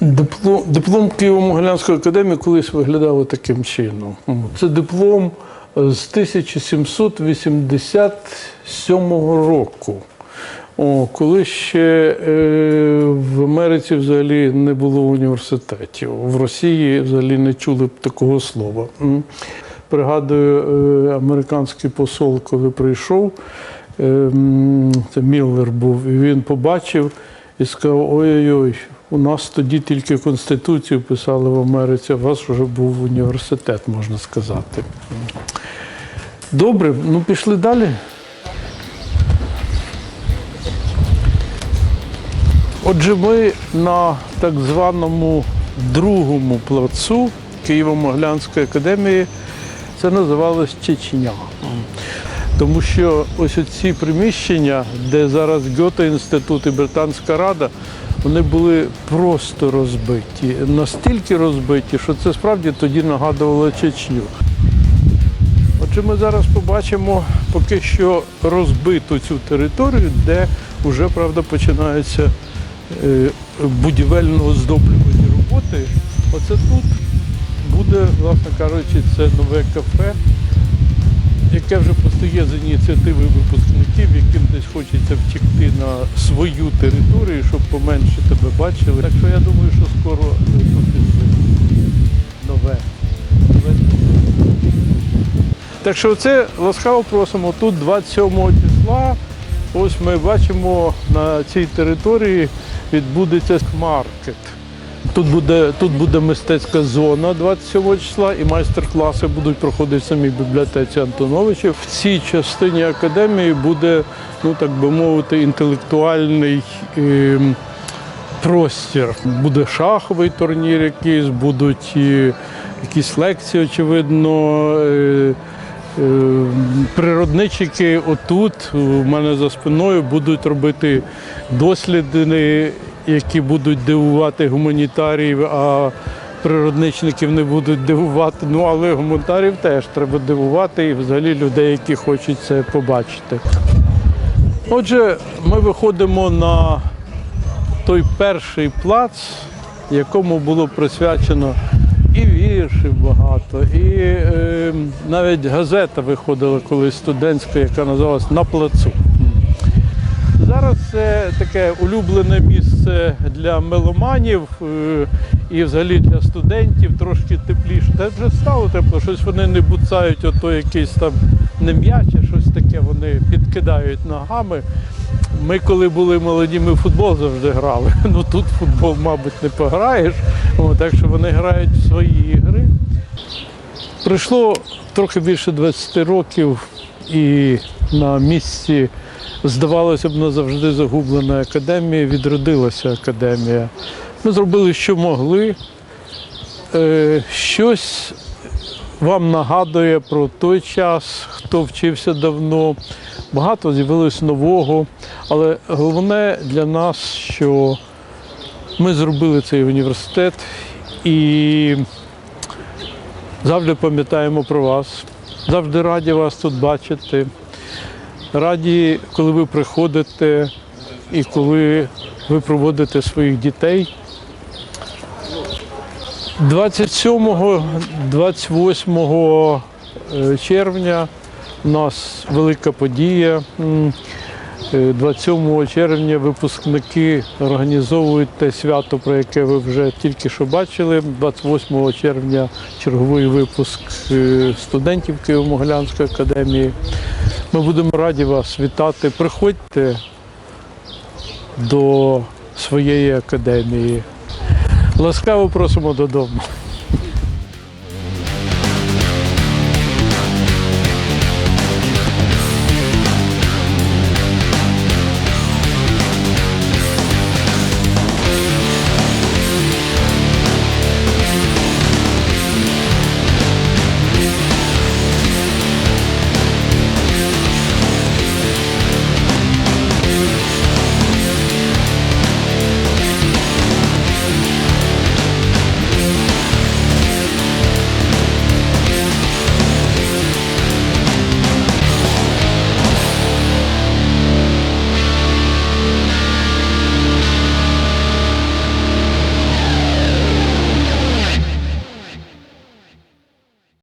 Диплом, диплом Києво-Могилянської академії колись виглядав таким чином. Це диплом з 1787 року. О, коли ще е, в Америці взагалі не було університетів, в Росії взагалі не чули б такого слова. Пригадую, е, американський посол, коли прийшов, е, це Міллер був, і він побачив і сказав: ой-ой-ой, у нас тоді тільки Конституцію писали в Америці, а у вас вже був університет, можна сказати. Добре, ну пішли далі. Отже, ми на так званому другому плацу Києво-Моглянської академії це називалось Чечня. Тому що ось ці приміщення, де зараз Гьоте інститут і Британська рада, вони були просто розбиті. Настільки розбиті, що це справді тоді нагадувало Чечню. Отже, ми зараз побачимо поки що розбиту цю територію, де вже правда починаються е, будівельно оздоблювані роботи. Оце тут буде, власне кажучи, це нове кафе, яке вже постає з ініціативи випускників, яким десь хочеться втікти на свою територію, щоб поменше тебе бачили. Так що я думаю, що скоро тут нове. так що це ласкаво просимо тут 27 числа. Ось ми бачимо на цій території відбудеться маркет. Тут буде, тут буде мистецька зона 27 числа і майстер-класи будуть проходити в самій бібліотеці Антоновичів. В цій частині академії буде, ну так би мовити, інтелектуальний ем, простір. Буде шаховий турнір якийсь, будуть і якісь лекції, очевидно. е, е, Природничики отут, у мене за спиною, будуть робити досліди, які будуть дивувати гуманітаріїв, а природничників не будуть дивувати. Ну, але гуманітаріїв теж треба дивувати і взагалі людей, які хочуть це побачити. Отже, ми виходимо на той перший плац, якому було присвячено і віршів багато, і е, навіть газета виходила колись студентська, яка називалась На плацу. Зараз це таке улюблене місце для меломанів е, і взагалі для студентів трошки тепліше. Та вже стало тепло, щось вони не буцають, ото якийсь там не м'яч, а щось таке вони підкидають ногами. Ми, коли були молоді, ми футбол завжди грали. Ну тут футбол, мабуть, не пограєш. О, так що вони грають в свої ігри. Пройшло трохи більше 20 років, і на місці, здавалося б, назавжди загублена академія, відродилася академія. Ми зробили, що могли. Е, щось вам нагадує про той час, хто вчився давно. Багато з'явилось нового. Але головне для нас, що ми зробили цей університет і завжди пам'ятаємо про вас, завжди раді вас тут бачити. Раді, коли ви приходите і коли ви проводите своїх дітей. 27-28 червня у нас велика подія. Е, 27 червня випускники організовують те свято, про яке ви вже тільки що бачили. 28 червня черговий випуск е, студентів Києво-Могилянської академії. Ми будемо раді вас вітати. Приходьте до своєї академії. Ласкаво просимо додому.